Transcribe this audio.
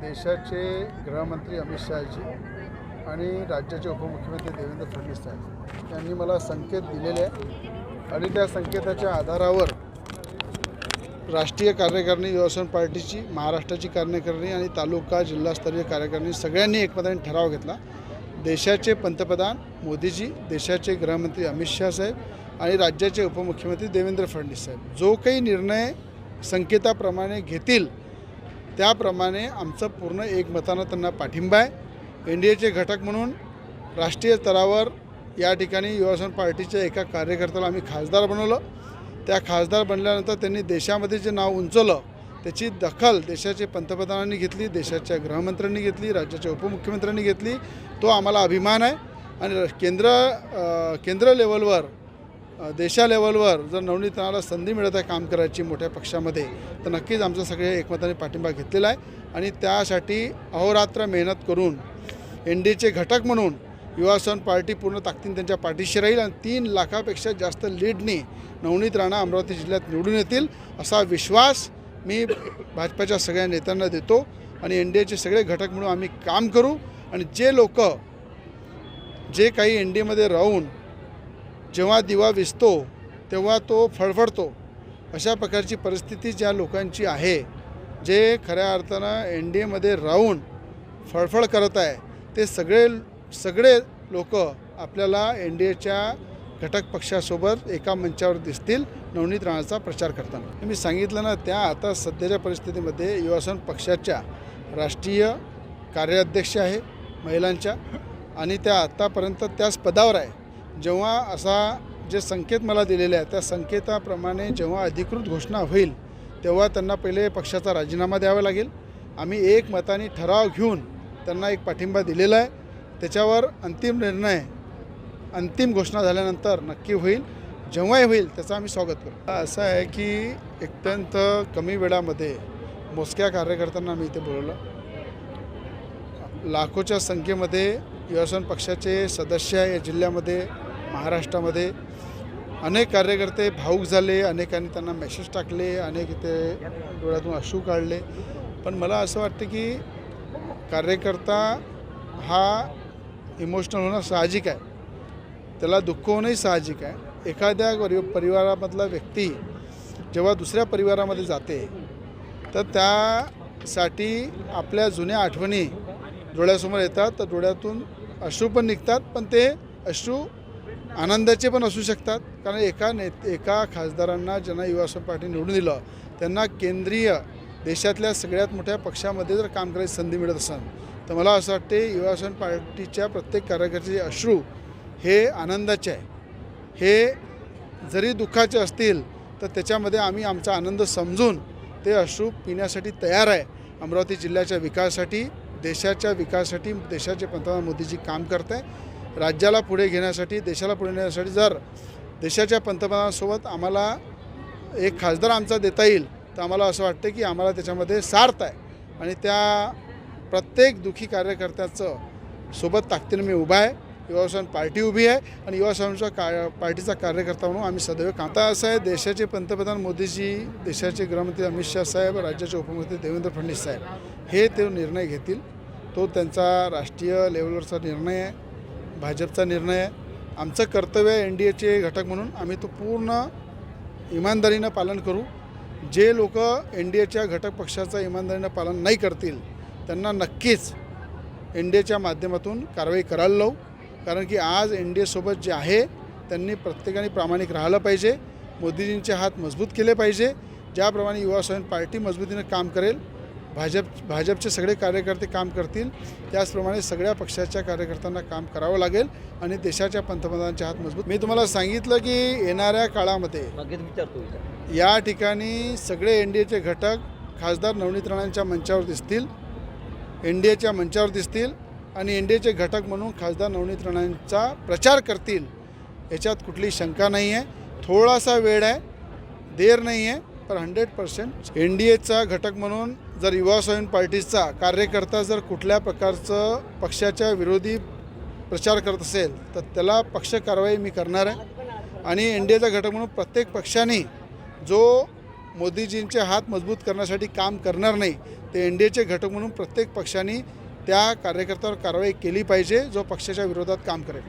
देशाचे गृहमंत्री अमित शहाजी आणि राज्याचे उपमुख्यमंत्री देवेंद्र फडणवीस साहेब यांनी मला संकेत दिलेले आहे आणि त्या संकेताच्या आधारावर राष्ट्रीय कार्यकारिणी युवासन पार्टीची महाराष्ट्राची कार्यकारिणी आणि तालुका जिल्हास्तरीय कार्यकारिणी सगळ्यांनी एकमताने ठराव घेतला. देशाचे पंतप्रधान मोदीजी देशाचे गृहमंत्री अमित शहा साहेब आणि राज्याचे उपमुख्यमंत्री देवेंद्र फडणवीस साहेब. जो काही निर्णय संकेताप्रमाणे घेतील त्याप्रमाणे आमचं पूर्ण एकमतानं त्यांना पाठिंबा आहे. एन डी एचे घटक म्हणून राष्ट्रीय स्तरावर या ठिकाणी युवासन पार्टीच्या एका कार्यकर्त्याला आम्ही खासदार बनवलं. त्या खासदार बनल्यानंतर त्यांनी देशामध्ये जे नाव उंचवलं त्याची दखल देशाचे पंतप्रधानांनी घेतली देशाच्या गृहमंत्र्यांनी घेतली राज्याच्या उपमुख्यमंत्र्यांनी घेतली. तो आम्हाला अभिमान आहे. आणि केंद्र केंद्र लेवलवर देशा लेवलवर जर नवनीतनाला संधी मिळत आहे काम करायची मोठ्या पक्षामध्ये तर नक्कीच आमचा सगळे एकमताने पाठिंबा घेतलेला आहे. आणि त्यासाठी अहोरात्र मेहनत करून एन डी एचे घटक म्हणून युवासन पार्टी पूर्ण ताकदीने त्यांच्या पाठीशी राहील आणि तीन लाखापेक्षा जास्त लीडनी नवनीत राणा अमरावती जिल्ह्यात निवडून येतील असा विश्वास मी भाजपाच्या सगळ्या नेत्यांना देतो. आणि एन डी एचे सगळे घटक म्हणून आम्ही काम करू. आणि जे लोक जे काही एन डी एमध्ये राहून जेव्हा दिवा विजतो तेव्हा तो फळफळतो अशा प्रकारची परिस्थिती ज्या लोकांची आहे जे खऱ्या अर्थानं एन डी एमध्ये राहून फळफळ करत आहे ते सगळे सगळे लोक आपल्याला एन डी एच्या घटक पक्षासोबत एका मंचावर दिसतील नवनीत राणाचा प्रचार करताना. मी सांगितलं ना त्या आता सध्याच्या परिस्थितीमध्ये युवासन पक्षाच्या राष्ट्रीय कार्याध्यक्ष आहे महिलांच्या. आणि त्या आत्तापर्यंत त्याच पदावर आहे. जेव्हा असा जे संकेत मला दिलेले आहे त्या संकेताप्रमाणे जेव्हा अधिकृत घोषणा होईल तेव्हा त्यांना पहिले पक्षाचा राजीनामा द्यावा लागेल. आम्ही एक मताने ठराव घेऊन त्यांना एक पाठिंबा दिलेला आहे. त्याच्यावर अंतिम निर्णय अंतिम घोषणा झाल्यानंतर नक्की होईल. जेव्हाही होईल त्याचं आम्ही स्वागत करू. असं आहे की अत्यंत कमी वेळामध्ये मोजक्या कार्यकर्त्यांना आम्ही इथे बोलवलं. लाखोच्या संख्येमध्ये युवासन पक्षाचे सदस्य या जिल्ह्यामध्ये. महाराष्ट्रामध्ये अनेक कार्यकर्ते भाऊक झाले अनेकांनी त्यांना मेसेज टाकले अनेक इथे डोळ्यातून अश्रू काढले. पण मला असं वाटतं की कार्यकर्ता हा इमोशनल होणं साहजिक आहे. त्याला दुःख होणंही साहजिक आहे. एखाद्या परि परिवारामधला व्यक्ती जेव्हा दुसऱ्या परिवारामध्ये जाते तर त्यासाठी आपल्या जुन्या आठवणी डोळ्यासमोर येतात तर डोळ्यातून अश्रू पण निघतात पण ते अश्रू आनंदाचे पण असू शकतात. कारण एका ने एका खासदारांना ज्यांना युवासन पार्टी निवडून दिलं त्यांना केंद्रीय देशातल्या सगळ्यात मोठ्या पक्षामध्ये जर काम करायची संधी मिळत असेल तर मला असं वाटते युवासन पार्टीच्या प्रत्येक कार्यकर्त्याचे अश्रू हे आनंदाचे आहे. हे जरी दुःखाचे असतील तर त्याच्यामध्ये आम्ही आमचा आनंद समजून ते अश्रू पिण्यासाठी तयार आहे. अमरावती जिल्ह्याच्या विकासासाठी देशाच्या विकासासाठी देशाचे पंतप्रधान मोदीजी काम करत आहे राज्याला पुढे घेण्यासाठी देशाला पुढे नेण्यासाठी जर देशाच्या पंतप्रधानांसोबत आम्हाला एक खासदार आमचा देता येईल तर आम्हाला असं वाटतं की आम्हाला त्याच्यामध्ये सार्थ आहे. आणि त्या प्रत्येक दुःखी कार्यकर्त्याचं सोबत ताकदीनं मी उभा आहे. युवासन पार्टी उभी आहे आणि युवासनच्या का पार्टीचा कार्यकर्ता म्हणून आम्ही सदैव काम आता असं आहे. देशाचे पंतप्रधान मोदीजी देशाचे गृहमंत्री अमित शहा साहेब राज्याचे उपमुख्यमंत्री देवेंद्र फडणवीस साहेब हे ते निर्णय घेतील. तो त्यांचा राष्ट्रीय लेवलवरचा निर्णय आहे. भाजपचा निर्णय आहे. आमचं कर्तव्य आहे एन डी एचे घटक म्हणून. आम्ही तो पूर्ण इमानदारीनं पालन करू. जे लोक एन डी एच्या घटक पक्षाचं इमानदारीनं पालन नाही करतील त्यांना नक्कीच एन डी एच्या माध्यमातून कारवाई करायला लावू. कारण की आज एन डी एसोबत जे आहे त्यांनी प्रत्येकाने प्रामाणिक राहिलं पाहिजे. मोदीजींचे हात मजबूत केले पाहिजे. ज्याप्रमाणे युवा स्वयं पार्टी मजबूतीनं काम करेल भाजप भाजपचे सगळे कार्यकर्ते काम करतील. त्याचप्रमाणे सगळ्या पक्षाच्या कार्यकर्त्यांना काम करावं लागेल आणि देशाच्या पंतप्रधानांचे हात मजबूत. मी तुम्हाला सांगितलं की येणाऱ्या काळामध्ये या ठिकाणी सगळे एन डी एचे घटक खासदार नवनीत राणांच्या मंचावर दिसतील. एन डी एच्या मंचावर दिसतील आणि एन डी एचे घटक म्हणून खासदार नवनीत राणांचा प्रचार करतील. याच्यात कुठली शंका नाही आहे. थोडासा वेळ आहे. देर नाही आहे पण हंड्रेड पर्सेंट एन डी एचा घटक म्हणून जर युवा स्वयं पार्टीचा कार्यकर्ता जर कुठल्या प्रकारचं पक्षाच्या विरोधी प्रचार करत असेल तर त्याला पक्ष कारवाई मी करणार आहे. आणि एन डी एचा घटक म्हणून प्रत्येक पक्षाने जो मोदीजींचे हात मजबूत करण्यासाठी काम करणार नाही ते एन डी एचे घटक म्हणून प्रत्येक पक्षाने त्या कार्यकर्त्यावर कारवाई केली पाहिजे जो पक्षाच्या विरोधात काम करेल.